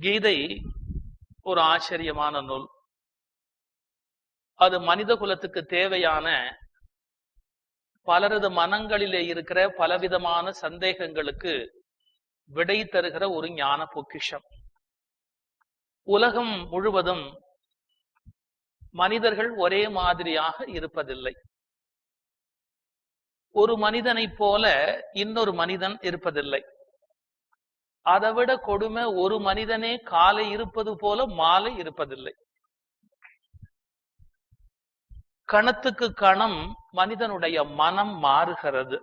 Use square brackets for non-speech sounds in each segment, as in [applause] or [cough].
கீதை ஒரு ஆச்சரியமான நூல். அது மனித குலத்துக்கு தேவையான பலரது மனங்களிலே இருக்கிற பலவிதமான சந்தேகங்களுக்கு விடை தருகிற ஒரு ஞான பொக்கிஷம். உலகம் முழுவதும் மனிதர்கள் ஒரே மாதிரியாக இருப்பதில்லை. ஒரு மனிதனைப் போல இன்னொரு மனிதன் இருப்பதில்லை. அதை விட கொடுமை ஒரு மனிதனே காலை இருப்பது போல மாலை இருப்பதில்லை. கணத்துக்கு கணம் மனிதனுடைய மனம் மாறுகிறது.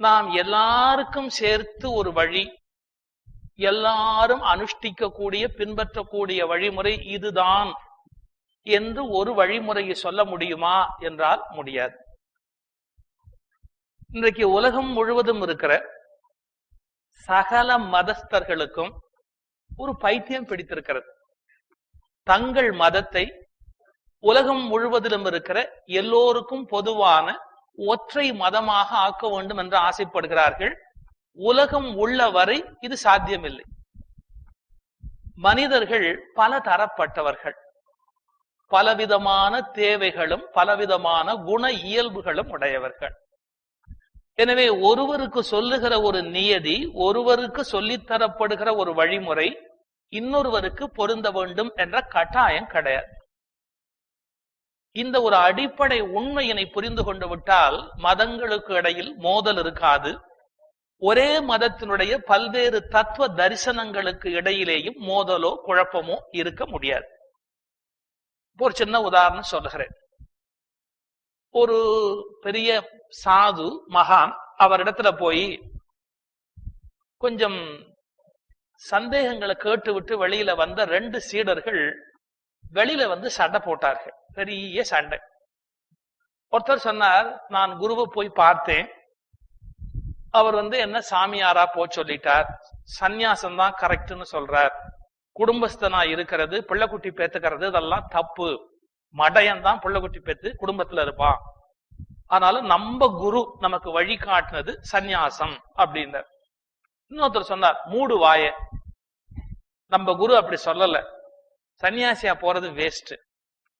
நாம் எல்லாருக்கும் சேர்த்து ஒரு வழி எல்லாரும் அனுஷ்டிக்கக்கூடிய பின்பற்றக்கூடிய வழிமுறை இதுதான். என்று ஒரு வழிமுறையை சொல்ல முடியுமா என்றால் முடியாது. இன்றைக்கு உலகம் முழுவதும் இருக்கிற சகல மதஸ்தர்களுக்கும் ஒரு பைத்தியம் பிடித்திருக்கிறது. தங்கள் மதத்தை உலகம் முழுவதிலும் இருக்கிற எல்லோருக்கும் பொதுவான ஒற்றை மதமாக ஆக்க வேண்டும் என்று ஆசைப்படுகிறார்கள். உலகம் உள்ள வரை இது சாத்தியமில்லை. மனிதர்கள் பல தரப்பட்டவர்கள் பலவிதமான தேவைகளும் பலவிதமான குண இயல்புகளும் உடையவர்கள். எனவே ஒருவருக்கு சொல்லுகிற ஒரு நியதி ஒருவருக்கு சொல்லித்தரப்படுகிற ஒரு வழிமுறை இன்னொருவருக்கு பொருந்த வேண்டும் என்ற கட்டாயம் கிடையாது. இந்த ஒரு அடிப்படை உண்மையினை புரிந்து கொண்டு விட்டால் மதங்களுக்கு இடையில் மோதல் இருக்காது. ஒரே மதத்தினுடைய பல்வேறு தத்துவ தரிசனங்களுக்கு இடையிலேயும் மோதலோ குழப்பமோ இருக்க முடியாது. ஒரு சின்ன உதாரணம் சொல்லுகிறேன். ஒரு பெரிய சாது மகான் அவரிடத்துல போய் கொஞ்சம் சந்தேகங்களை கேட்டு விட்டு வெளியில வந்த ரெண்டு சீடர்கள் வெளியில வந்து சண்டை போட்டார்கள். பெரிய சண்டை. ஒருத்தர் சொன்னார் நான் குருவை போய் பார்த்தேன். அவர் வந்து என்ன சாமியாரா போ சொல்லிட்டார். சந்நியாசம் தான் கரெக்ட்னு சொல்றார். குடும்பஸ்தனா இருக்கிறது பிள்ளைக்குட்டி பேத்துக்கிறது இதெல்லாம் தப்பு. மடையன் தான் பிள்ளைக்குட்டி பேத்து குடும்பத்துல இருப்பான். அதனால நம்ம குரு நமக்கு வழி காட்டினது சந்நியாசம் அப்படின்னார். இன்னொருத்தர் சொன்னார் மூடு வாய. நம்ம குரு அப்படி சொல்லல. சன்னியாசியா போறது வேஸ்ட்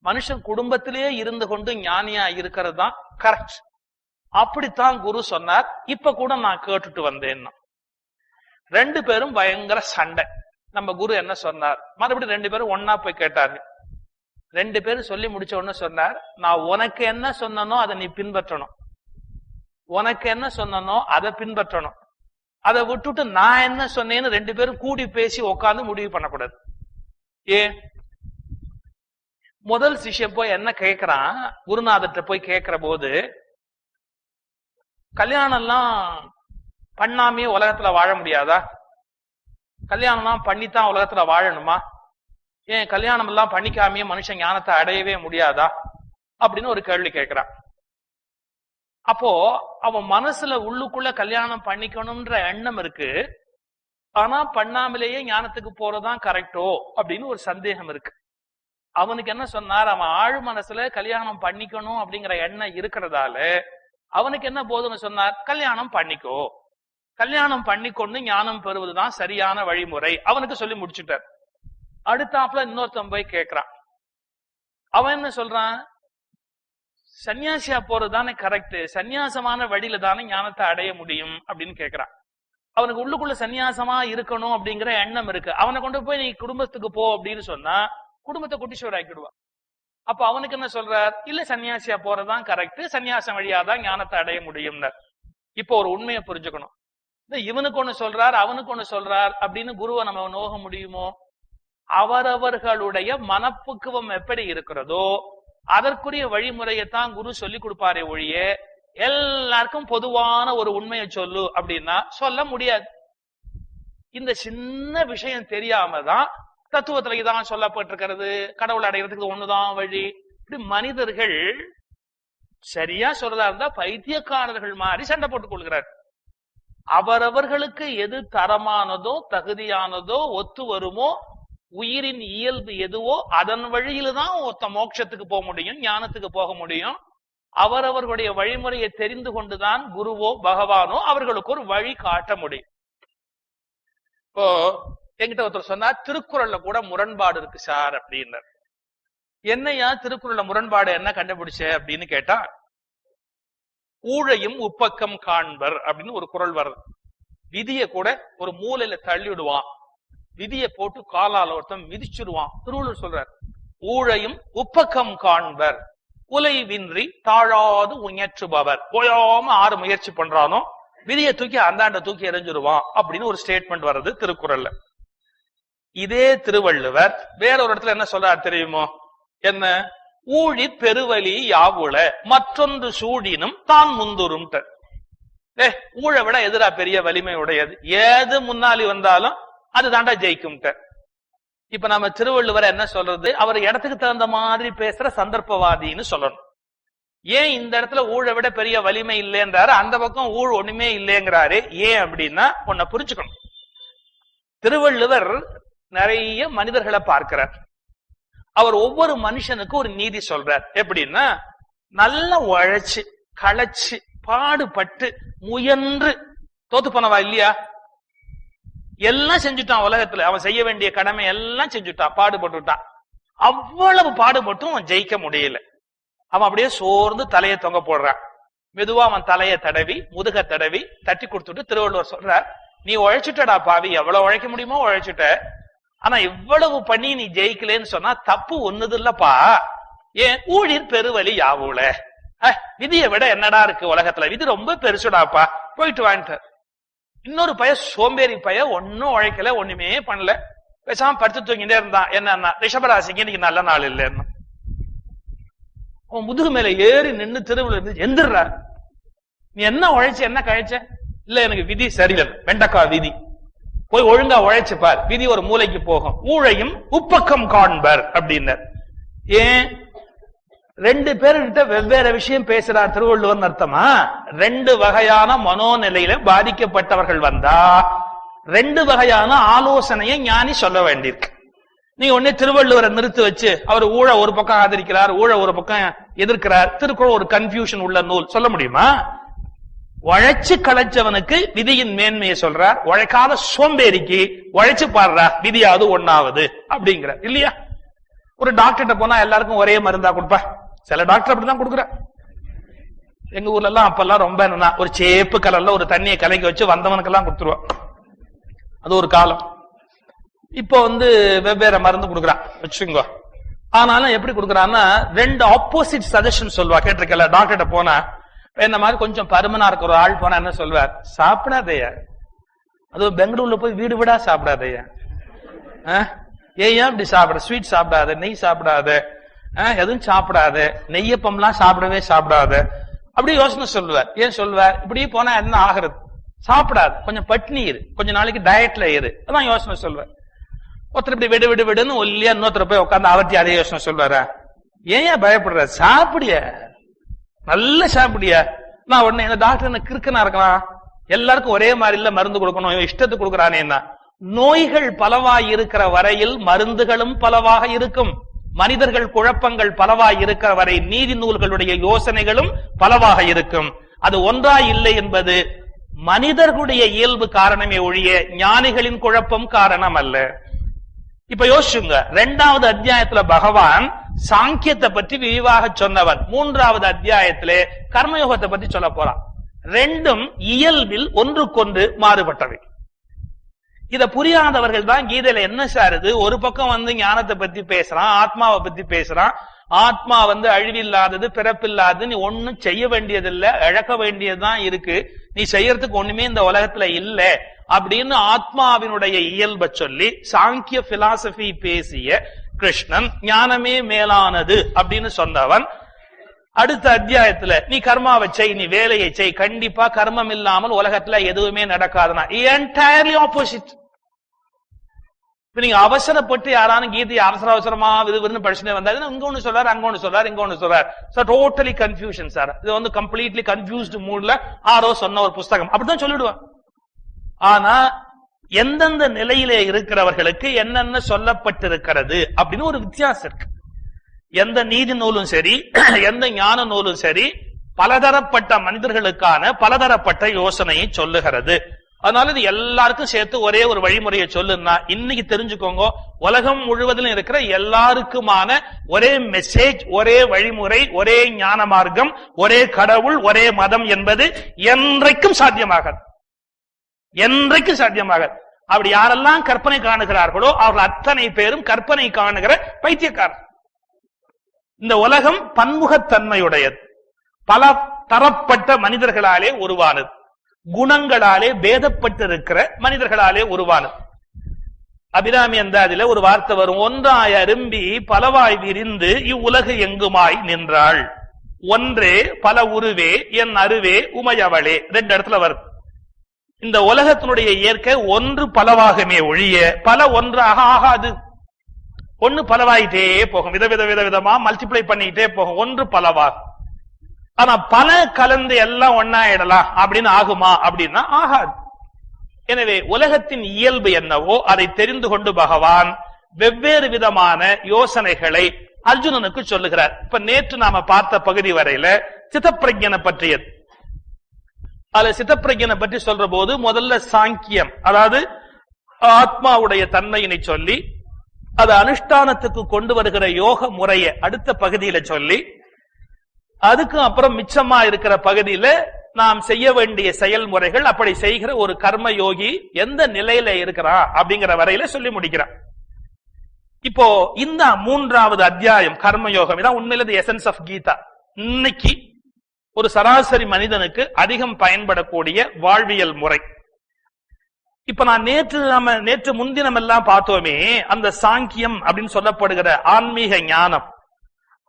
மனுஷன் குடும்பத்திலேயே இருந்து கொண்டு ஞானியா இருக்கிறது தான் கரெக்ட் அப்படித்தான் குரு சொன்னார் இப்ப கூட நான் கேட்டுட்டு வந்தேன் ரெண்டு பேரும் பயங்கர சண்டை. நம்ம குரு என்ன சொன்னார்? மறுபடியும் ரெண்டு பேரும் ஒன்னா போய் கேட்டாரு ரெண்டு பேரும் சொல்லி முடிச்ச உடனே சொன்னார் நான் உனக்கு என்ன சொன்னனோ அதை நீ பின்பற்றணும். உனக்கு என்ன சொன்னனோ அதை பின்பற்றணும். அதை விட்டுட்டு நான் என்ன சொன்னேன்னு ரெண்டு பேரும் கூடி பேசி உட்காந்து முடிவு பண்ணக்கூடாது. ஏ முதல் சிஷ்யம் போய் என்ன கேட்கிறான் குருநாதர்கிட்ட போய் கேட்கிற போது கல்யாணம்லாம் பண்ணாமே உலகத்துல வாழ முடியாதா? கல்யாணம்லாம் பண்ணித்தான் உலகத்துல வாழணுமா? ஏன் கல்யாணம் எல்லாம் பண்ணிக்காமையே மனுஷன் ஞானத்தை அடையவே முடியாதா? அப்படின்னு ஒரு கேள்வி கேட்கிறான். அப்போ அவன் மனசுல உள்ளுக்குள்ள கல்யாணம் பண்ணிக்கணும்ன்ற எண்ணம் இருக்கு. ஆனா பண்ணாமலேயே ஞானத்துக்கு போறதுதான் கரெக்டோ அப்படின்னு ஒரு சந்தேகம் இருக்கு. அவனுக்கு என்ன சொன்னார்? அவன் ஆழ் மனசுல கல்யாணம் பண்ணிக்கணும் அப்படிங்கிற எண்ணம் இருக்கிறதால அவனுக்கு என்ன போதுன்னு சொன்னார்? கல்யாணம் பண்ணிக்கோ. கல்யாணம் பண்ணிக்கொண்டு ஞானம் பெறுவதுதான் சரியான வழிமுறை. அவனுக்கு சொல்லி முடிச்சுட்டார். அடுத்தாப்புல இன்னொருத்தன் போய் கேட்கிறான் அவன் என்ன சொல்றான்? சன்னியாசியா போறது தானே கரெக்ட் சன்னியாசமான வழியில தானே ஞானத்தை அடைய முடியும் அப்படின்னு கேட்கிறான் அவனுக்கு உள்ளுக்குள்ள சன்னியாசமா இருக்கணும் அப்படிங்கிற எண்ணம் இருக்கு. அவனை கொண்டு போய் நீ குடும்பத்துக்கு போ அப்படின்னு சொன்னா குடும்பத்தை குட்டிச்சோர் ஆக்கிடுவான். அப்ப அவனுக்கு என்ன சொல்றார்? இல்ல சன்னியாசியா போறதுதான் கரெக்ட் சன்னியாசம் வழியாதான் ஞானத்தை அடைய முடியும்னு இப்போ ஒரு உண்மையை புரிஞ்சுக்கணும். இவனுக்கு ஒண்ணு சொல்றார் அவனுக்கு ஒண்ணு சொல்றார் அப்படின்னு குருவை நம்ம நோக முடியுமோ? அவரவர்களுடைய மனப்புக்குவம் எப்படி இருக்கிறதோ அதற்குரிய வழிமுறையைத்தான் குரு சொல்லி கொடுப்பாரே ஒழிய எல்லாருக்கும் பொதுவான ஒரு உண்மையை சொல்லு அப்படின்னா சொல்ல முடியாது. இந்த சின்ன விஷயம் தெரியாம தான் தத்துவத்துல இதான் சொல்லப்பட்டிருக்கிறது கடவுள் அடைகிறதுக்கு ஒண்ணுதான் வழி. இப்படி மனிதர்கள் சரியா சொல்றதா இருந்தா பைத்தியக்காரர்கள் மாதிரி சண்டை போட்டுக் கொள்கிறார். அவரவர்களுக்கு எது தரமானதோ தகுதியானதோ ஒத்து வருமோ உயிரின் இயல்பு எதுவோ அதன் வழியில தான் ஒருத்த மோட்சத்துக்கு போக முடியும் ஞானத்துக்கு போக முடியும். அவரவர்களுடைய வழிமுறையை தெரிந்து கொண்டுதான் குருவோ பகவானோ அவர்களுக்கு ஒரு வழி காட்ட முடியும். இப்போ என்கிட்ட ஒருத்தர் சொன்னா திருக்குறள்ல கூட முரண்பாடு இருக்கு சார் அப்படின்னார் என்னையா திருக்குறள்ல முரண்பாடு என்ன கண்டுபிடிச்ச அப்படின்னு கேட்டா ஊழையும் உப்பக்கம் காண்பர் அப்படின்னு ஒரு குரல் வருது. விதிய கூட ஒரு மூலையில தள்ளிடுவான் விதியை போட்டு காலால ஒருத்தன் மிதிச்சிருவான். திருவள்ளுவர் சொல்றார் ஊழையும் உப்பக்கம் காண்பர் உலைவின்றி தாழாது உயற்றுபவர். போயாம ஆறு முயற்சி பண்றானோ விதியை தூக்கி அந்தாண்ட தூக்கி எரிஞ்சிருவான் அப்படின்னு ஒரு ஸ்டேட்மெண்ட் வர்றது திருக்குறள்ல. இதே திருவள்ளுவர் வேற ஒரு இடத்துல என்ன சொல்றார் தெரியுமோ? என்ன? ஊழி பெருவலி யாவுல மற்றொன்று சூடினும் தான் முந்துரும் ஏ ஊழ விட எதிரா பெரிய வலிமை உடையது. ஏது முன்னாடி வந்தாலும் அது தாண்டா ஜெயிக்கும் இப்ப நம்ம திருவள்ளுவர் என்ன சொல்றது? அவர் இடத்துக்கு தகுந்த மாதிரி பேசுற சந்தர்ப்பவாதின்னு சொல்லணும். ஏன் இந்த இடத்துல ஊழ விட பெரிய வலிமை இல்லைன்றாரு? அந்த பக்கம் ஊழ் ஒண்ணுமே இல்லைங்கிறாரு. ஏன் அப்படின்னா உன்னை புரிஞ்சுக்கணும். திருவள்ளுவர் நிறைய மனிதர்களை பார்க்கிறார். அவர் ஒவ்வொரு மனுஷனுக்கும் ஒரு நீதி சொல்றார். எப்படின்னா நல்லா உழைச்சு களைச்சு பாடுபட்டு முயன்று தோத்து போனவா இல்லையா? எல்லாம் செஞ்சுட்டான் உலகத்துல. அவன் செய்ய வேண்டிய கடமை எல்லாம் செஞ்சுட்டான் பாடுபட்டுட்டான். அவ்வளவு பாடுபட்டும் அவன் ஜெயிக்க முடியல. அவன் அப்படியே சோர்ந்து தலையை தொங்க போடுறான். மெதுவா அவன் தலையை தடவி முதுக தடவி தட்டி கொடுத்துட்டு திருவள்ளுவர் சொல்ற நீ உழைச்சிட்டடா பாவி எவ்வளவு உழைக்க முடியுமோ உழைச்சிட்ட. ஆனா இவ்வளவு பண்ணி நீ ஜெயிக்கலன்னு சொன்னா தப்பு ஒண்ணுது இல்லப்பா ஏன்? ஊழிர் பெருவலி யாவூல. விதியை விட என்னடா இருக்கு உலகத்துல? விதி ரொம்ப பெருசுடாப்பா. போயிட்டு வாங்கிட்டு இன்னொரு பைய சோம்பேறி பைய ஒன்னும் உழைக்கல ஒண்ணுமே பண்ணல. பேசாம படுத்து தூங்கிட்டே இருந்தான் என்னன்னா ரிஷபராசிக்கு இன்னைக்கு நல்ல நாள் இல்லைன்னு. அவன் முதுகு மேல ஏறி நின்னு திருவிழா இருந்து எந்திர நீ என்ன உழைச்ச என்ன கழிச்ச? இல்ல எனக்கு விதி சரியில்லை. வெண்டக்கா விதி. போய் ஒழுங்கா உழைச்சு பார். விதி ஒரு மூளைக்கு போகும். ஊழையும் உப்பக்கம் காண்பர் அப்படின்னார். ஏன்? ரெண்டு பேர்கிட்ட வெவ்வேறு விஷயம் பேசுறார் திருவள்ளுவர் அர்த்தமா? ரெண்டு வகையான மனோநிலையில பாதிக்கப்பட்டவர்கள் வந்தா ரெண்டு வகையான ஆலோசனையை ஞானி சொல்ல வேண்டியிருக்கு. நீ உடனே திருவள்ளுவரை நிறுத்தி வச்சு அவர் ஊழ ஒரு பக்கம் ஆதரிக்கிறார் ஊழ ஒரு பக்கம் எதிர்க்கிறார் திருக்குறள் ஒரு கன்ஃபியூஷன் உள்ள நூல். சொல்ல முடியுமா? உழைச்சு களைச்சவனுக்கு விதியின் மேன்மையை சொல்றார் உழைக்காத சோம்பேறிக்கு உழைச்சு பாடுறா விதியாவது ஒன்னாவது அப்படிங்கிற இல்லையா? ஒரு டாக்டர்கிட்ட போனா எல்லாருக்கும் ஒரே மருந்தா கொடுப்பா. சில டாக்டர் அப்படிதான் கொடுக்குறேன். எங்க ஊர்ல எல்லாம் அப்பெல்லாம் ரொம்ப என்னன்னா ஒரு சேப்பு கலர்ல ஒரு தண்ணியை கலக்கி வச்சு வந்தவனுக்கெல்லாம் கொடுத்துருவோம். அது ஒரு காலம். இப்போ வந்து வெவ்வேறு மருந்து கொடுக்குறான். வச்சுங்க ஆனாலும் எப்படி கொடுக்குறான்னா ரெண்டு ஆப்போசிட் சஜஷன் சொல்லுவா. கேட்டிருக்கல டாக்டர்கிட்ட போனா என்ன மாதிரி கொஞ்சம் பருமனா இருக்கிற ஒரு ஆள் போனா என்ன சொல்வார் சாப்பிடாதையா அதுவும் பெங்களூர்ல போய் வீடு விடா சாப்பிடாதையா ஏன் இப்படி சாப்பிட ஸ்வீட் சாப்பிடாத நெய் சாப்பிடாத. எதுவும் சாப்பிடாத. நெய்யப்பம்லாம் சாப்பிடவே சாப்பிடாத. அப்படி யோசனை சொல்லுவார். ஏன் சொல்லுவார்? இப்படி போனா என்ன ஆகுறது? சாப்பிடாது. கொஞ்சம் பட்னி இரு. கொஞ்ச நாளைக்கு டயட்ல இரு. அதான் யோசனை சொல்லுவார். ஒருத்தர் இப்படி விடு விடு விடுன்னு ஒல்லியா இன்னொருத்தர் போய் உட்காந்து அவர்த்தி அதே யோசனை சொல்லுவார? ஏன் பயப்படுற? சாப்பிடிய? நல்ல சாப்பிடிய? நான் உடனே இந்த டாக்டர் என்ன கிறுக்கனா இருக்கலாம் எல்லாருக்கும் ஒரே மாதிரி இல்ல மருந்து கொடுக்கணும். இஷ்டத்துக்கு கொடுக்குறானே என்ன நோய்கள் பலவாய் இருக்கிற வரையில் மருந்துகளும் பலவாக இருக்கும். மனிதர்கள் குழப்பங்கள் பலவாய் இருக்கிற வரை நீதி நூல்களுடைய யோசனைகளும் பலவாக இருக்கும். அது ஒன்றா இல்லை என்பது மனிதர்களுடைய இயல்பு காரணமே ஒழிய ஞானிகளின் குழப்பம் காரணம் அல்ல இப்ப யோசிச்சுங்க. ரெண்டாவது அத்தியாயத்துல பகவான் சாங்கியத்தை பற்றி விரிவாக சொன்னவன் மூன்றாவது அத்தியாயத்திலே கர்மயோகத்தை பற்றி சொல்ல போறான். ரெண்டும் இயல்பில் ஒன்றுக்கொன்று மாறுபட்டவை. இத புரியாதவர்கள் தான் கீதையில என்ன சாருது ஒரு பக்கம் வந்து ஞானத்தை பத்தி பேசுறான் ஆத்மாவை பத்தி பேசுறான். ஆத்மா வந்து அழிவில்லாதது பிறப்பில்லாதது நீ ஒன்னும் செய்ய வேண்டியதில்லை இழக்க வேண்டியதுதான் இருக்கு. நீ செய்யறதுக்கு ஒண்ணுமே இந்த உலகத்துல இல்ல அப்படின்னு ஆத்மாவினுடைய இயல்பை சொல்லி சாங்கிய பிலாசபி பேசிய கிருஷ்ணன் ஞானமே மேலானது அப்படின்னு சொன்னவன். அடுத்த அத்தியாயத்துல நீ கர்மாவை செய் நீ வேலையை செய். கண்டிப்பா கர்மம் இல்லாமல் உலகத்துல எதுவுமே நடக்காதுன்னா என்டையர்லி ஆப்போசிட் இப்ப நீங்க அவசரப்பட்டு யாரான கீதை அவசர அவசரமா விறுவிறுன்னு படிச்சுட்டே வந்தாரு இங்க ஒண்ணு சொல்றாரு அங்க ஒண்ணு சொல்றாரு இங்க ஒண்ணு சொல்றாரு. சார் டோட்டலி கன்ஃபியூஷன் சார் இது வந்து கம்ப்ளீட்லி கன்ஃபியூஸ்டு மூட்ல ஆரோ சொன்ன ஒரு புஸ்தகம். அப்படிதான் சொல்லிடுவேன் ஆனா எந்தெந்த நிலையிலே இருக்கிறவர்களுக்கு என்னென்ன சொல்லப்பட்டிருக்கிறது அப்படின்னு ஒரு வித்தியாசம் இருக்கு. எந்த நீதி நூலும் சரி [clears throat] எந்த ஞான நூலும் சரி பலதரப்பட்ட மனிதர்களுக்கான பலதரப்பட்ட யோசனையை சொல்லுகிறது. அதனால இது எல்லாருக்கும் சேர்த்து ஒரே ஒரு வழிமுறையை சொல்லுன்னா இன்னைக்கு தெரிஞ்சுக்கோங்க உலகம் முழுவதிலும் இருக்கிற எல்லாருக்குமான ஒரே மெசேஜ் ஒரே வழிமுறை ஒரே ஞான மார்க்கம் ஒரே கடவுள் ஒரே மதம் என்பது என்றைக்கும் சாத்தியமாகாது. என்றைக்கும் சாத்தியமாகாது. அப்படி யாரெல்லாம் கற்பனை காணுகிறார்களோ அவர்கள் அத்தனை பேரும் கற்பனை காணுகிற பைத்தியக்காரர். இந்த உலகம் பன்முகத்தன்மையுடையது. பல தரப்பட்ட மனிதர்களாலே உருவானது. குணங்களாலே பேதப்பட்டிருக்கிற மனிதர்களாலே உருவானது. அபிராமி அந்த அதுல ஒரு வார்த்தை வரும். ஒன்றாய் அரும்பி பலவாய் விரிந்து இவ்வுலகு எங்குமாய் நின்றாள். ஒன்றே பல உருவே என் அருவே உமையவளே ரெண்டு இடத்துல வரும். இந்த உலகத்தினுடைய இயற்கை ஒன்று பலவாகமே ஒழிய பல ஒன்றாக ஆகாது. ஒன்னு பலவாயிட்டே போகும். வித வித வித விதமா மல்டிப்ளை பண்ணிக்கிட்டே போகும். ஒன்று பலவாகும். ஆனா பல கலந்து எல்லாம் ஒன்னாயிடலாம் அப்படின்னு ஆகுமா? அப்படின்னா ஆகாது. எனவே உலகத்தின் இயல்பு என்னவோ அதை தெரிந்து கொண்டு பகவான் வெவ்வேறு விதமான யோசனைகளை அர்ஜுனனுக்கு சொல்லுகிறார். இப்ப நேற்று நாம பார்த்த பகுதி வரையில சித்தப்பிரஜனை பற்றியது. அதுல சித்தப்பிரஜனை பற்றி சொல்ற போது முதல்ல சாங்கியம் அதாவது ஆத்மாவுடைய தன்மையினை சொல்லி அது அனுஷ்டானத்துக்கு கொண்டு வருகிற யோக முறையை அடுத்த பகுதியில சொல்லி அதுக்கு அப்புறம் மிச்சமா இருக்கிற பகுதியில நாம் செய்ய வேண்டிய செயல்முறைகள் அப்படி செய்கிற ஒரு கர்ம யோகி எந்த நிலையில இருக்கிறா அப்படிங்கிற வரையில சொல்லி முடிக்கிறான். இப்போ இந்த மூன்றாவது அத்தியாயம் கர்மயோகம் இதான் உண்மையில எசன்ஸ் ஆஃப் கீதா இன்னைக்கு ஒரு சராசரி மனிதனுக்கு அதிகம் பயன்படக்கூடிய வாழ்வியல் முறை. இப்ப நான் நேற்று நம்ம நேற்று முன்தினம் எல்லாம் பார்த்தோமே அந்த சாங்கியம் அப்படின்னு சொல்லப்படுகிற ஆன்மீக ஞானம்.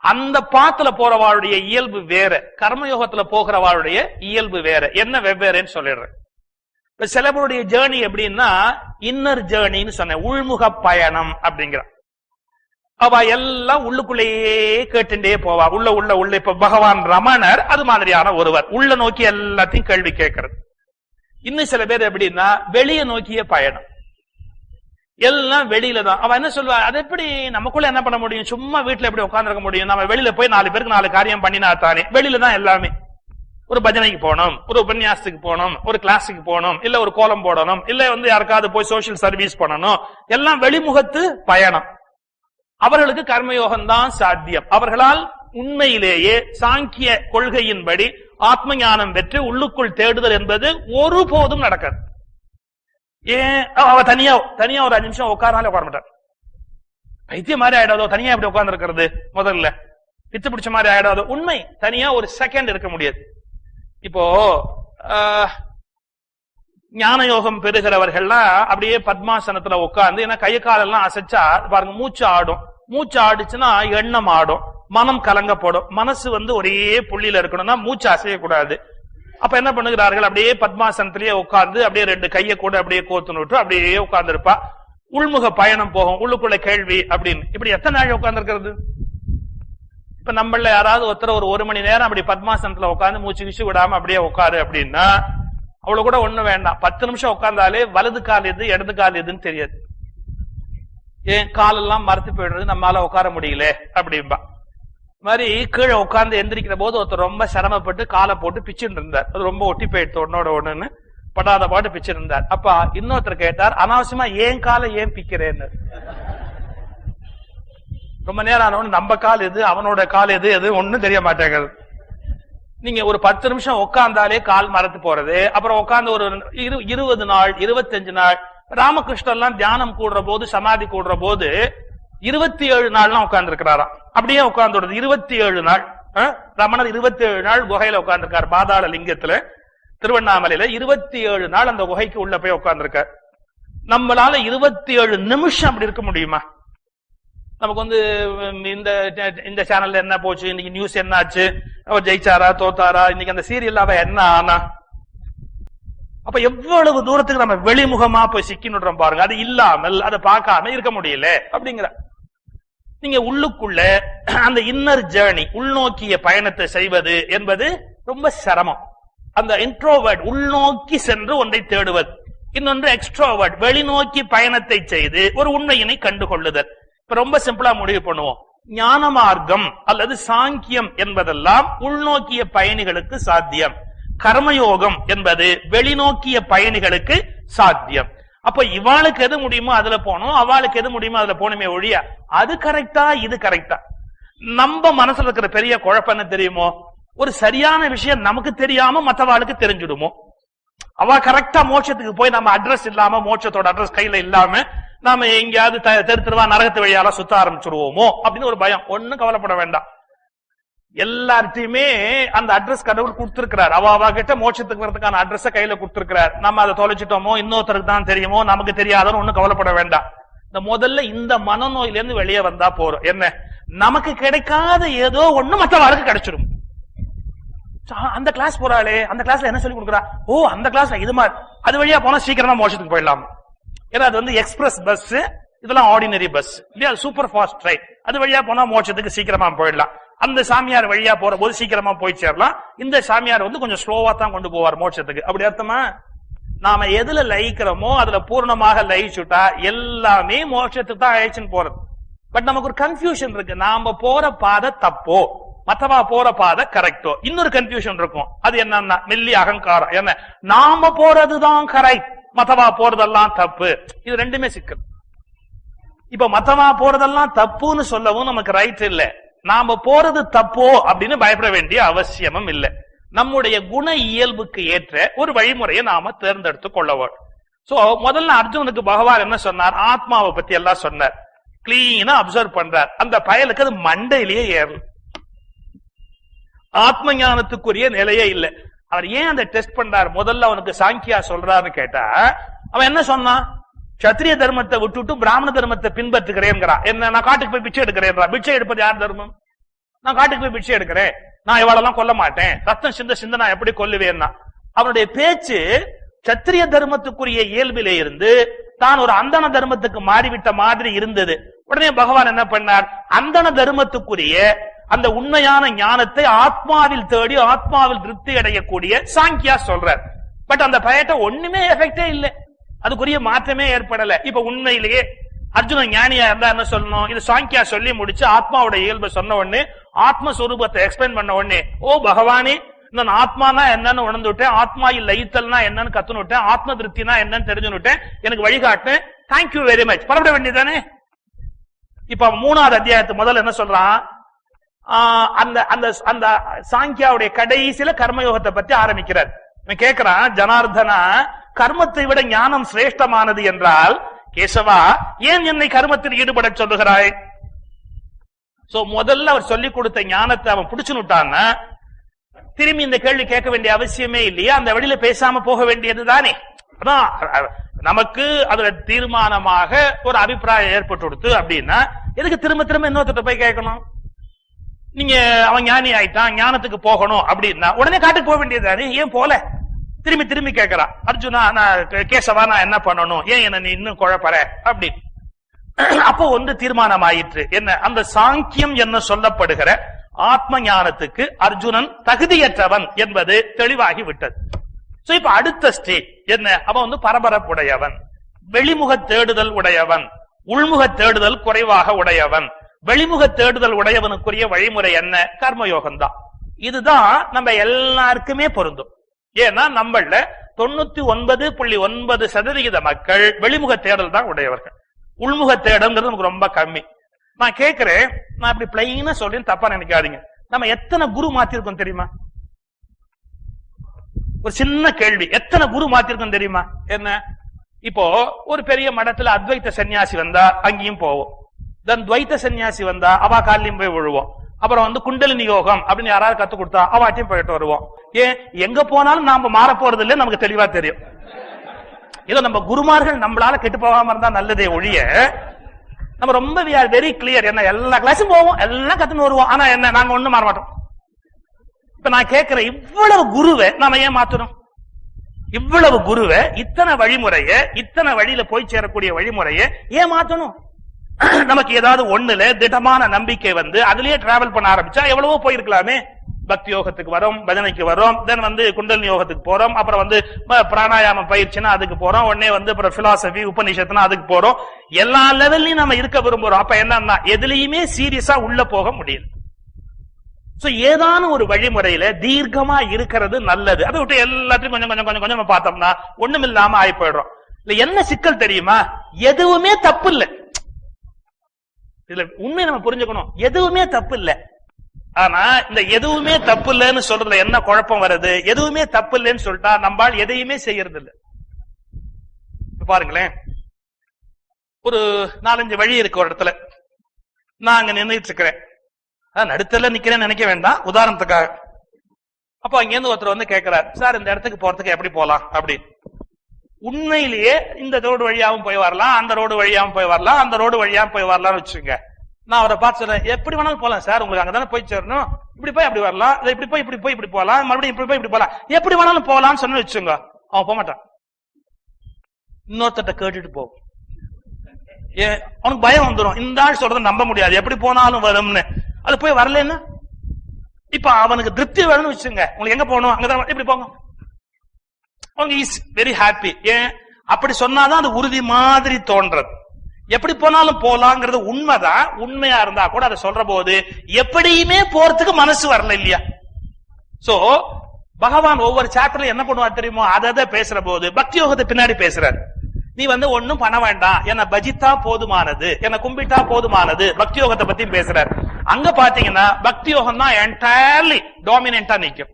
அந்த பாத்துல போறவாளுடைய இயல்பு வேற. கர்மயோகத்துல போகிறவாளுடைய இயல்பு வேற. என்ன வெவ்வேறுன்னு சொல்லிடுறேன். இப்ப சில பேருடைய ஜேர்னி எப்படின்னா இன்னர் ஜேர்னின்னு சொன்னேன். உள்முக பயணம் அப்படிங்கிற அவ எல்லாம் உள்ளுக்குள்ளேயே கேட்டுட்டே போவா. உள்ள உள்ள உள்ள. இப்ப பகவான் ரமணர் அது மாதிரியான ஒருவர். உள்ள நோக்கி எல்லாத்தையும் கேள்வி கேட்கறது. இன்னும் சில பேர் எப்படின்னா வெளியே நோக்கிய பயணம். எல்லாம் வெளியில தான். அவன் என்ன சொல்லுவா? அது எப்படி நமக்குள்ள என்ன பண்ண முடியும்? சும்மா வீட்டுல எப்படி உட்காந்துருக்க முடியும்? நம்ம வெளியில போய் நாலு பேருக்கு நாலு காரியம் பண்ணினா தானே? வெளியில தான் எல்லாமே. ஒரு பஜனைக்கு போகணும் ஒரு உபன்யாசத்துக்கு போகணும் ஒரு கிளாஸுக்கு போகணும் இல்ல ஒரு கோலம் போடணும் இல்ல வந்து யாருக்காவது போய் சோசியல் சர்வீஸ் பண்ணணும். எல்லாம் வெளிமுகத்து பயணம். அவர்களுக்கு கர்மயோகம் தான் சாத்தியம். அவர்களால் உண்மையிலேயே சாங்கிய கொள்கையின்படி ஆத்ம ஞானம் பெற்று உள்ளுக்குள் தேடுதல் என்பது ஒருபோதும் நடக்காது. ஏன் அவ தனியா தனியா ஒரு அஞ்சு நிமிஷம் உட்காராலே உட்கார மாட்டார் பைத்தியம் மாதிரி ஆயிடாதோ தனியா இப்படி உட்கார்ந்து இருக்கிறது முதல்ல. பித்து பிடிச்ச மாதிரி ஆயிடாதோ. உண்மை தனியா ஒரு செகண்ட் இருக்க முடியாது. இப்போ ஞான யோகம் பெறுகிறவர்கள்லாம் அப்படியே பத்மாசனத்துல உட்கார்ந்து ஏன்னா கை காலெல்லாம் அசைச்சா பாருங்க மூச்சு ஆடும். மூச்சு ஆடுச்சுன்னா எண்ணம் ஆடும். மனம் கலங்கப்படும். மனசு வந்து ஒரே புள்ளியில இருக்கணும்னா மூச்சு அசையக்கூடாது. அப்ப என்ன பண்ணுகிறார்கள்? அப்படியே பத்மாசனத்திலேயே உட்கார்ந்து அப்படியே ரெண்டு கையை கூட அப்படியே கோத்து விட்டு அப்படியே உட்கார்ந்து இருப்பா உள்முக பயணம் போகும். உள்ளுக்குள்ள கேள்வி அப்படின்னு. இப்படி எத்தனை நாள் உட்கார்ந்து இருக்கிறது இப்ப நம்மள யாராவது ஒருத்தர் ஒரு ஒரு மணி நேரம் அப்படி பத்மாசனத்துல உட்காந்து மூச்சு கிச்சு விடாம அப்படியே உட்காரு அப்படின்னா அவ்வளவு கூட ஒண்ணு வேண்டாம். பத்து நிமிஷம் உட்கார்ந்தாலே வலது கால் எது இடது கால் எதுன்னு தெரியாது. ஏன்? காலெல்லாம் மறுத்து போயிடுறது. நம்மளால உட்கார முடியல அப்படின்பா மாதிரி கீழே உட்கார்ந்து எந்திரிக்கிற போது ஒருத்தர் ரொம்ப சிரமப்பட்டு காலை போட்டு பிச்சுன்னு இருந்தார். அது ரொம்ப ஒட்டி போயிடுத்து ஒன்னோட ஒண்ணுன்னு. படாத பாட்டு பிச்சுட்டு இருந்தார். அப்ப இன்னொருத்தர் கேட்டார் அனாவசியமா ஏன் காலை ஏன் பிக்கிறேன்னு? ரொம்ப நேரம் ஆனவன் நம்ம கால் எது? அவனோட கால் எது? எது? ஒன்னும் தெரிய மாட்டேங்குது. நீங்க ஒரு பத்து நிமிஷம் உட்காந்தாலே கால் மறத்து போறது. அப்புறம் உட்காந்து ஒரு இரு இருபது நாள் இருபத்தஞ்சு நாள் ராமகிருஷ்ணன் எல்லாம் தியானம் கூடுற போது சமாதி கூடுற போது இருபத்தி ஏழு நாள்லாம் உட்கார்ந்து இருக்கிறாராம் அப்படியே உட்கார்ந்து இருபத்தி ஏழு நாள் ரமணர் இருபத்தி ஏழு நாள் குகையில உட்கார்ந்துருக்கார். பாதாள லிங்கத்துல திருவண்ணாமலையில இருபத்தி ஏழு நாள் அந்த குகைக்கு உள்ள போய் உட்கார்ந்துருக்கார். நம்மளால இருபத்தி ஏழு நிமிஷம் அப்படி இருக்க முடியுமா? நமக்கு வந்து இந்த இந்த சேனல்ல என்ன போச்சு? இன்னைக்கு நியூஸ் என்ன ஆச்சு அவர் ஜெயிச்சாரா தோத்தாரா? இன்னைக்கு அந்த சீரியல் அவ என்ன ஆனா? அப்ப எவ்வளவு தூரத்துக்கு நம்ம வெளிமுகமா போய் சிக்கினுடுறோம் பாருங்க. அது இல்லாமல் அதை பார்க்காம இருக்க முடியல. அப்படிங்கிற. நீங்க உள்ளுக்குள்ள அந்த இன்னர் ஜேர்னி உள்நோக்கிய பயணத்தை செய்வது என்பது ரொம்ப சிரமம். அந்த இன்ட்ரோவர்ட் உள்நோக்கி சென்று ஒன்றை தேடுவது இன்னொன்று எக்ஸ்ட்ரோவர்ட் வெளிநோக்கி பயணத்தை செய்து ஒரு உண்மையினை கண்டுகொள்ளுதல். இப்ப ரொம்ப சிம்பிளா முடிவு பண்ணுவோம். ஞான மார்க்கம் அல்லது சாங்கியம் என்பதெல்லாம் உள்நோக்கிய பயணிகளுக்கு சாத்தியம். கர்மயோகம் என்பது வெளிநோக்கிய பயணிகளுக்கு சாத்தியம். அப்ப இவாளுக்கு எது முடியுமோ அதுல போனோம் அவளுக்கு எது முடியுமோ அதுல போகணுமே ஒழிய அது கரெக்டா இது கரெக்டா நம்ம மனசுல இருக்கிற பெரிய குழப்பம் என்ன தெரியுமோ? ஒரு சரியான விஷயம் நமக்கு தெரியாம மத்தவாளுக்கு தெரிஞ்சிடுமோ? அவ கரெக்டா மோட்சத்துக்கு போய் நம்ம அட்ரஸ் இல்லாம மோட்சத்தோட அட்ரஸ் கையில இல்லாம நாம எங்கேயாவது த- தெரு தெருவா நரகத்து வழியால சுத்த ஆரம்பிச்சிருவோமோ? அப்படின்னு ஒரு பயம். ஒண்ணும் கவலைப்பட வேண்டாம். எல்லார்ட்டையுமே அந்த அட்ரஸ் கடவுள் கொடுத்திருக்கிறார். அவ அவ கிட்ட மோட்சத்துக்கு வரதுக்கான அட்ரஸ கையில கொடுத்திருக்கிறார். நம்ம அதை தொலைச்சிட்டோமோ இன்னொருத்தருக்கு தான் தெரியுமோ நமக்கு தெரியாதோன்னு ஒன்னும் கவலைப்பட வேண்டாம். இந்த முதல்ல இந்த மனநோயில இருந்து வெளியே வந்தா போறோம். என்ன? நமக்கு கிடைக்காத ஏதோ ஒண்ணு மற்றவர்களுக்கு கிடைச்சிடும் அந்த கிளாஸ் போறாளே அந்த கிளாஸ்ல என்ன சொல்லி கொடுக்குறா? ஓ அந்த கிளாஸ்ல இது மாதிரி. அது வழியா போனா சீக்கிரமா மோட்சத்துக்கு போயிடலாம். ஏன்னா அது வந்து எக்ஸ்பிரஸ் பஸ் இதெல்லாம் ஆர்டினரி பஸ் இல்லையா? சூப்பர் ஃபாஸ்ட் ட்ரெயின் அது வழியா போனா மோட்சத்துக்கு சீக்கிரமா போயிடலாம். அந்த சாமியார் வழியா போற போது சீக்கிரமா போய் சேரலாம். இந்த சாமியார் வந்து கொஞ்சம் ஸ்லோவா தான் கொண்டு போவார் மோட்சத்துக்கு. அப்படி அர்த்தமா? நாம எதுல லயிக்கிறோமோ அதுல பூர்ணமாக லயிச்சுட்டா எல்லாமே மோட்சத்துக்கு தான் அழைச்சுன்னு போறது. பட் நமக்கு ஒரு கன்ஃபியூஷன் இருக்கு. நாம போற பாதை தப்போ? மத்தவா போற பாதை கரெக்டோ இன்னொரு கன்ஃபியூஷன் இருக்கும். அது என்னன்னா மெல்லி அகங்காரம். என்ன? நாம போறதுதான் கரெக்ட் மத்தவா போறதெல்லாம் தப்பு. இது ரெண்டுமே சிக்கல். இப்ப மத்தவா போறதெல்லாம் தப்புன்னு சொல்லவும் நமக்கு ரைட் இல்ல. நாம போறது தப்போ அப்படின்னு பயப்பட வேண்டிய அவசியமும் இல்லை. நம்முடைய குண இயல்புக்கு ஏற்ற ஒரு வழிமுறையை நாம தேர்ந்தெடுத்து கொள்ள வேண்டும் சோ முதல்ல அர்ஜுனனுக்கு பகவான் என்ன சொன்னார்? ஆத்மாவை பத்தி எல்லாம் சொன்னார். கிளீனா அப்சர்வ் பண்றார். அந்த பயலுக்கு அது மண்டையிலேயே ஏறல ஆத்ம ஞானத்துக்குரிய நிலையே இல்லை. அவர் ஏன் அந்த டெஸ்ட் பண்றார்? முதல்ல அவனுக்கு சாங்கியா சொல்றாருன்னு கேட்டா அவன் என்ன சொன்னான்? சத்திரிய தர்மத்தை விட்டுட்டு பிராமண தர்மத்தை பின்பற்றுகிறேங்கிறான் என்ன நான் காட்டுக்கு போய் பிச்சை எடுக்கிறேன் பிச்சை எடுப்பது யார் தர்மம்? நான் காட்டுக்கு போய் பிச்சை எடுக்கிறேன். நான் இவாளெல்லாம் கொல்ல மாட்டேன். ரத்தம் சிந்த சிந்த நான் எப்படி கொல்லுவேன்னா. அவனுடைய பேச்சு சத்திரிய தர்மத்துக்குரிய இயல்பிலே இருந்து தான் ஒரு அந்தன தர்மத்துக்கு மாறிவிட்ட மாதிரி இருந்தது. உடனே பகவான் என்ன பண்ணார்? அந்தன தர்மத்துக்குரிய அந்த உண்மையான ஞானத்தை ஆத்மாவில் தேடி ஆத்மாவில் திருப்தி அடையக்கூடிய சாங்கியா சொல்றார். பட் அந்த பயத்தை ஒண்ணுமே எஃபெக்டே இல்லை. அதுக்குரிய மாற்றமே ஏற்படல. இப்ப உண்மையிலேயே அர்ஜுனன் ஞானியா இருந்தா என்ன சொல்லணும்? இது சாங்கியா சொல்லி முடிச்சு ஆத்மாவோட இயல்பை சொன்ன உடனே ஆத்மஸ்வரூபத்தை எக்ஸ்பிளைன் பண்ண உடனே ஓ பகவானே நான் ஆத்மானா என்னன்னு உணர்ந்து விட்டேன். இல்ல லயித்தல்னா என்னன்னு கத்துன்னு விட்டேன். ஆத்ம திருப்தினா என்னன்னு தெரிஞ்சுனுட்டேன் எனக்கு வழிகாட்டேன் தேங்க்யூ வெரி மச் பரவிட வேண்டியதானே இப்ப மூணாவது அத்தியாயத்து முதல்ல என்ன சொல்றான்? ஆஹ் அந்த அந்த அந்த சாங்கியாவுடைய கடைசியில கர்மயோகத்தை பத்தி ஆரம்பிக்கிறார். கேக்குறான் ஜனார்தனா கர்மத்தை விட ஞானம் சிரேஷ்டமானது என்றால் கேசவா ஏன் என்னை கர்மத்தில் ஈடுபட சொல்லுகிறாய்? சோ முதல்ல அவர் சொல்லிக் கொடுத்த ஞானத்தை அவன் புடிச்சுனுட்டான்னா திரும்பி இந்த கேள்வி கேட்க வேண்டிய அவசியமே இல்லையா? அந்த வழியில பேசாம போக வேண்டியது தானே. அதான் நமக்கு அதுல தீர்மானமாக ஒரு அபிப்பிராயம் ஏற்பட்டு கொடுத்து அப்படின்னா எதுக்கு திரும்ப திரும்ப இன்னொருத்த போய் கேட்கணும்? நீங்க அவன் ஞானி ஆயிட்டான் ஞானத்துக்கு போகணும் அப்படின்னா உடனே காட்டுக்கு போக வேண்டியதுதானே ஏன் போல? திரும்பி திரும்பி கேட்கிறான் அர்ஜுனா நான் கேசவா நான் என்ன பண்ணணும்? ஏன் என்ன நீ இன்னும் குழப்பற? அப்படின்னு. [clears throat] அப்போ ஒன்று தீர்மானம் ஆயிற்று என்ன? அந்த சாங்கியம் என்ன சொல்லப்படுகிற ஆத்ம ஞானத்துக்கு அர்ஜுனன் தகுதியற்றவன் என்பது தெளிவாகி விட்டது சோ இப்ப அடுத்த ஸ்டேஜ் என்ன? அவன் வந்து பரபரப்புடையவன். வெளிமுக தேடுதல் உடையவன். உள்முக தேடுதல் குறைவாக உடையவன். வெளிமுக தேடுதல் உடையவனுக்குரிய வழிமுறை என்ன? கர்மயோகம் தான் இதுதான் நம்ம எல்லாருக்குமே பொருந்தும். ஏன்னா நம்மள தொண்ணூத்தி ஒன்பது புள்ளி ஒன்பது சதவிகித மக்கள் வெளிமுக தேடல் தான் உடையவர்கள். உள்முக தேடல்ங்கிறது நமக்கு ரொம்ப கம்மி. நான் கேட்கிறேன் நான் இப்படி பிளைனா சொல்றேன் தப்பா நினைக்காதீங்க. நம்ம எத்தனை குரு மாத்திருக்கோம் தெரியுமா? ஒரு சின்ன கேள்வி எத்தனை குரு மாத்திருக்கோம் தெரியுமா? என்ன? இப்போ ஒரு பெரிய மடத்துல அத்வைத்த சன்னியாசி வந்தா அங்கேயும் போவோம். தென் துவைத்த சன்னியாசி வந்தா அவ காலையும் போய் விழுவோம். அப்புறம் வந்து குண்டலினி யோகம் அப்படின்னு யாராவது கத்து கொடுத்தா அவாட்டையும் போயிட்டு வருவோம். ஏன்? எங்க போனாலும் நாம மாற போறது இல்லை நமக்கு தெளிவா தெரியும். ஏதோ நம்ம குருமார்கள் நம்மளால கெட்டு போகாம இருந்தா நல்லதே ஒழிய நம்ம ரொம்ப வி ஆர் வெரி கிளியர் என்ன எல்லா கிளாஸும் போவோம் எல்லாம் கத்துன்னு வருவோம். ஆனா என்ன நாங்க ஒண்ணும் மாற மாட்டோம். இப்ப நான் கேட்கிறேன் இவ்வளவு குருவை நாம ஏன் மாத்தணும்? இவ்வளவு குருவை இத்தனை வழிமுறைய இத்தனை வழியில போய் சேரக்கூடிய வழிமுறைய ஏன் மாத்தணும்? [clears throat] நமக்கு ஏதாவது ஒண்ணுல திடமான நம்பிக்கை வந்து அதுலயே டிராவல் பண்ண ஆரம்பிச்சா எவ்வளவோ போயிருக்கலாமே. பக்தி யோகத்துக்கு வரோம் பஜனைக்கு வரோம் தென் வந்து குண்டலினி யோகத்துக்கு போறோம் அப்புறம் வந்து ப- பயிற்சினா அதுக்கு போறோம் உடனே வந்து அப்புறம் பிலாசபி உபநிஷத்துனா அதுக்கு போறோம். எல்லா லெவல்லையும் நம்ம இருக்க விரும்புறோம். அப்ப என்னன்னா எதுலயுமே சீரியஸா உள்ள போக முடியல. சோ ஏதான ஒரு வழிமுறையில தீர்க்கமா இருக்கிறது நல்லது. அதை விட்டு எல்லாத்தையும் கொஞ்சம் கொஞ்சம் கொஞ்சம் கொஞ்சம் பார்த்தோம்னா ஒண்ணும் இல்லாம ஆகி போயிடுறோம். இல்ல என்ன சிக்கல் தெரியுமா? எதுவுமே தப்பு இல்லை. இதுல உண்மையை நம்ம புரிஞ்சுக்கணும். எதுவுமே தப்பு இல்லை ஆனா இந்த எதுவுமே தப்பு இல்லைன்னு சொல்றதுல என்ன குழப்பம் வருது? எதுவுமே தப்பு இல்லைன்னு சொல்லிட்டா நம்மால் எதையுமே செய்யறது இல்லை பாருங்களேன். ஒரு நாலஞ்சு வழி இருக்கு ஒரு இடத்துல. நான் அங்க நின்றுட்டு இருக்கிறேன். அதான் நடுத்தல நிக்கிறேன்னு நினைக்க வேண்டாம். உதாரணத்துக்காக. அப்போ அங்கேருந்து ஒருத்தர் வந்து கேட்கிறார் சார் இந்த இடத்துக்கு போறதுக்கு எப்படி போலாம்? அப்படின்னு. உண்மையிலேயே இந்த ரோடு வழியாவும் போய் வரலாம் அந்த ரோடு வழியாவும் போய் வரலாம் அந்த ரோடு வழியாவும் போய் வரலாம்னு வச்சுங்க நான் அவரை பார்த்து சொல்றேன் எப்படி வேணாலும் போலாம் சார் உங்களுக்கு அங்கதானே போய் சேரணும்? இப்படி போய் அப்படி வரலாம் இல்ல இப்படி போய் இப்படி போய் இப்படி போகலாம் மறுபடியும் இப்படி போய் இப்படி போகலாம் எப்படி வேணாலும் போகலாம்னு சொன்னு வச்சுங்க அவன் போக மாட்டான். இன்னொருத்தட்ட கேட்டுட்டு போ. ஏ அவனுக்கு பயம் வந்துடும் இந்த ஆள் சொல்றதை நம்ப முடியாது. எப்படி போனாலும் வரும்னு. அது போய் வரலன்னு? இப்ப அவனுக்கு திருப்தி வேணும்னு வச்சுங்க உங்களுக்கு எங்க போகணும்? அங்கதான் இப்படி போங்க. அவங்க இஸ் வெரி ஹாப்பி ஏன்? அப்படி சொன்னாதான் அது உறுதி மாதிரி தோன்றது. எப்படி போனாலும் போலாங்கிறது உண்மைதான். உண்மையா இருந்தா கூட அதை சொல்ற போது எப்படியுமே போறதுக்கு மனசு வரல இல்லையா? சோ பகவான் ஒவ்வொரு சாப்டர்ல என்ன பண்ணுவார் தெரியுமோ? அதை அதை பேசுற போது பக்தி யோகத்தை பின்னாடி பேசுறாரு. நீ வந்து ஒண்ணும் பண்ண வேண்டாம். என்ன பஜித்தா போதுமானது. என்ன கும்பிட்டா போதுமானது. பக்தி யோகத்தை பத்தி பேசுறாரு. அங்க பாத்தீங்கன்னா பக்தி யோகம் தான் என்டையர்லி டாமினண்டா நிக்கும்.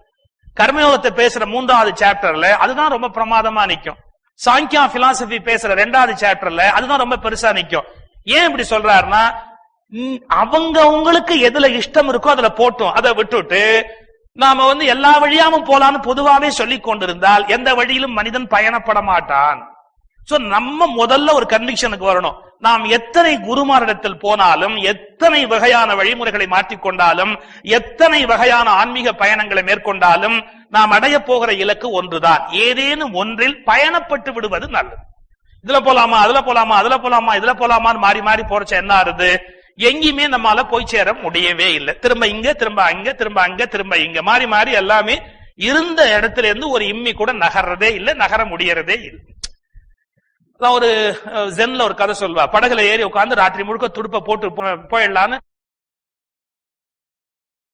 கர்மயோகத்தை பேசுற மூன்றாவது சாப்டர்ல அதுதான் ரொம்ப பிரமாதமா நிக்கும். சாங்கியா பிலாசபி பேசுற ரெண்டாவது சாப்டர்ல அதுதான் ரொம்ப பெருசா நிக்கும். ஏன் இப்படி சொல்றாருன்னா அவங்க உங்களுக்கு எதுல இஷ்டம் இருக்கோ அதுல போட்டோம். அதை விட்டுட்டு நாம வந்து எல்லா வழியாவும் போலான்னு பொதுவாவே சொல்லி கொண்டிருந்தால் எந்த வழியிலும் மனிதன் பயணப்பட மாட்டான். சோ நம்ம முதல்ல ஒரு கன்விக்ஷனுக்கு வரணும். நாம் எத்தனை குருமாரிடத்தில் போனாலும் எத்தனை வகையான வழிமுறைகளை மாற்றிக்கொண்டாலும் எத்தனை வகையான ஆன்மீக பயணங்களை மேற்கொண்டாலும் நாம் அடைய போகிற இலக்கு ஒன்றுதான். ஏதேனும் ஒன்றில் பயணப்பட்டு விடுவது நல்லது. இதுல போலாமா அதுல போலாமா அதுல போலாமா இதுல போலாமான்னு மாறி மாறி போறச்ச என்ன ஆறுது? எங்கேயுமே நம்மால போய் சேர முடியவே இல்லை. திரும்ப இங்க திரும்ப அங்க திரும்ப அங்க திரும்ப இங்க. மாறி மாறி எல்லாமே இருந்த இடத்துல இருந்து ஒரு இம்மி கூட நகர்றதே இல்லை நகர முடியறதே இல்லை. நான் ஒரு ஜென்ல ஒரு கதை சொல்வா படகுல ஏறி உட்கார்ந்து ராத்திரி முழுக்க துடுப்ப போட்டு போ- போயிடலான்னு.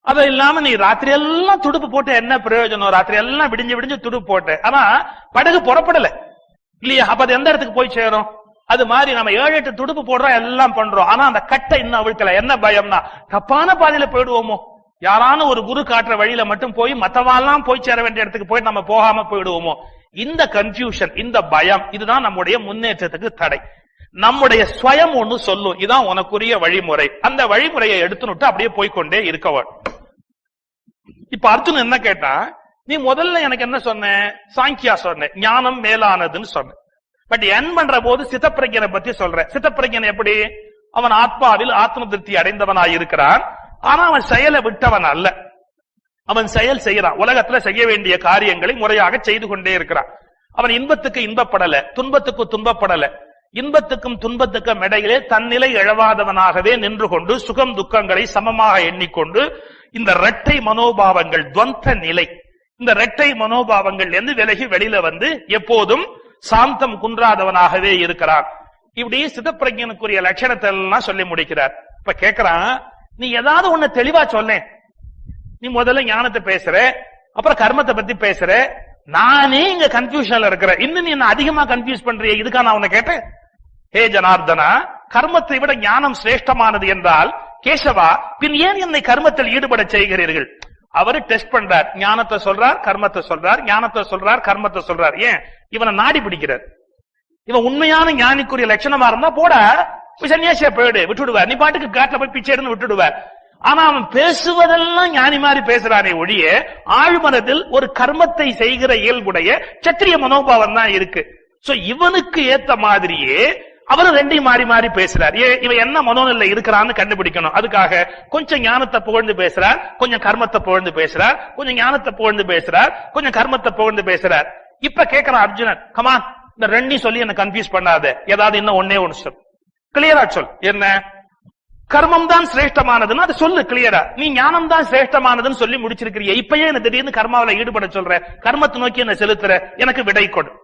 அது இல்லாம நீ ராத்திரி எல்லாம் துடுப்பு போட்டு என்ன பிரயோஜனம்? ராத்திரி எல்லாம் விடிஞ்சு விடிஞ்சு துடுப்பு போட்டு. ஆனா படகு புறப்படல. இல்லையா? அப்ப அது எந்த இடத்துக்கு போய் சேரும்? அது மாதிரி நம்ம ஏழு எட்டு துடுப்பு போடுறோம் எல்லாம் பண்றோம். ஆனா அந்த கட்டை இன்னும் அவிழ்க்கல. என்ன பயம்னா தப்பான பாதையில போயிடுவோமோ? யாரான ஒரு குரு காட்டுற வழியில மட்டும் போய் மத்தவாலாம் போய் சேர வேண்டிய இடத்துக்கு போய் நம்ம போகாம போயிடுவோமோ? இந்த கன்ஃபியூஷன் இந்த பயம் இதுதான் நம்முடைய முன்னேற்றத்துக்கு தடை. நம்முடைய ஸ்வயம் ஒண்ணு சொல்லும் இதான் உனக்குரிய வழிமுறை. அந்த வழிமுறையை எடுத்துனுட்டு அப்படியே போய்க்கொண்டே இருக்கவன் இப்ப அர்ஜுன் என்ன கேட்டா நீ முதல்ல எனக்கு என்ன சொன்ன? சாங்கியா சொன்ன ஞானம் மேலானதுன்னு சொன்ன பட் என் பண்ற போது சித்தப்பிரஜனை பத்தி சொல்ற சித்தப்பிரஜனை எப்படி? அவன் ஆத்மாவில் ஆத்ம திருப்தி அடைந்தவனாய் இருக்கிறான் ஆனா அவன் செயலை விட்டவன் அல்ல. அவன் செயல் செய்யறான் உலகத்துல செய்ய வேண்டிய காரியங்களை முறையாக செய்து கொண்டே இருக்கிறான். அவன் இன்பத்துக்கு இன்பப்படல துன்பத்துக்கு துன்பப்படல. இன்பத்துக்கும் துன்பத்துக்கும் இடையிலே தன்னிலை இழவாதவனாகவே நின்று கொண்டு சுகம் துக்கங்களை சமமாக எண்ணிக்கொண்டு இந்த இரட்டை மனோபாவங்கள் துவந்த நிலை. இந்த இரட்டை மனோபாவங்கள் இருந்து விலகி வெளியில வந்து எப்போதும் சாந்தம் குன்றாதவனாகவே இருக்கிறான். இப்படி சிதப்பிரஜனுக்குரிய லட்சணத்தை எல்லாம் சொல்லி முடிக்கிறார். இப்ப கேக்குறான் நீ ஏதாவது ஒண்ணு தெளிவா சொல்லேன். நீ முதல்ல ஞானத்தை பேசுற அப்புறம் கர்மத்தை பத்தி பேசுற. நானே இங்க கன்ஃபியூஷன்ல இருக்கிறேன். இன்னும் நீ என்ன அதிகமா கன்ஃபியூஸ் பண்றிய? இதுக்கா நான் உன்னை கேட்டேன். ஹே ஜனார்தனா கர்மத்தை விட ஞானம் சிரேஷ்டமானது என்றால் கேசவா பின் ஏன் என்னை கர்மத்தில் ஈடுபட செய்கிறீர்கள்? அவரு டெஸ்ட் பண்றார். ஞானத்தை சொல்றார் கர்மத்தை சொல்றார் ஞானத்தை சொல்றார் கர்மத்தை சொல்றார். ஏன்? இவனை நாடி பிடிக்கிறார். இவன் உண்மையான ஞானிக்குரிய லட்சணமா இருந்தா போட. சன்னியாசியா போயிடு விட்டுடுவார். நீ பாட்டுக்கு காட்டுல போய் பிச்சை எடுன்னு விட்டுடுவார். ஆனா அவன் பேசுவதெல்லாம் ஞானி மாதிரி பேசுறானே ஒழிய ஆழ்மனதில் ஒரு கர்மத்தை செய்கிற இயல்புடைய சத்திரிய மனோபாவம் தான் இருக்கு. சோ இவனுக்கு ஏத்த மாதிரியே அவரும் ரெண்டையும் மாறி மாறி பேசுறார். ஏ இவன் என்ன மனோநிலை இருக்கிறான்னு கண்டுபிடிக்கணும். அதுக்காக கொஞ்சம் ஞானத்தை புகழ்ந்து பேசுறார் கொஞ்சம் கர்மத்தை புகழ்ந்து பேசுறார் கொஞ்சம் ஞானத்தை புகழ்ந்து பேசுறார் கொஞ்சம் கர்மத்தை புகழ்ந்து பேசுறார். இப்ப கேக்குறான் அர்ஜுனன் கமான் இந்த ரெண்டையும் சொல்லி என்ன கன்ஃபியூஸ் பண்ணாத. ஏதாவது இன்னும் ஒன்னே ஒன்னு சொல். கிளியரா சொல். என்ன? கர்மம் தான் சிரேஷ்டமானதுன்னு அது சொல்லு கிளியரா நீ ஞானம் தான் சிரேஷ்டமானதுன்னு சொல்லி முடிச்சிருக்கிறிய. இப்பயே என்ன திடீர்னு கர்மாவில ஈடுபட சொல்ற? கர்மத்தை நோக்கி என்ன செலுத்துற? எனக்கு விடை கொடு.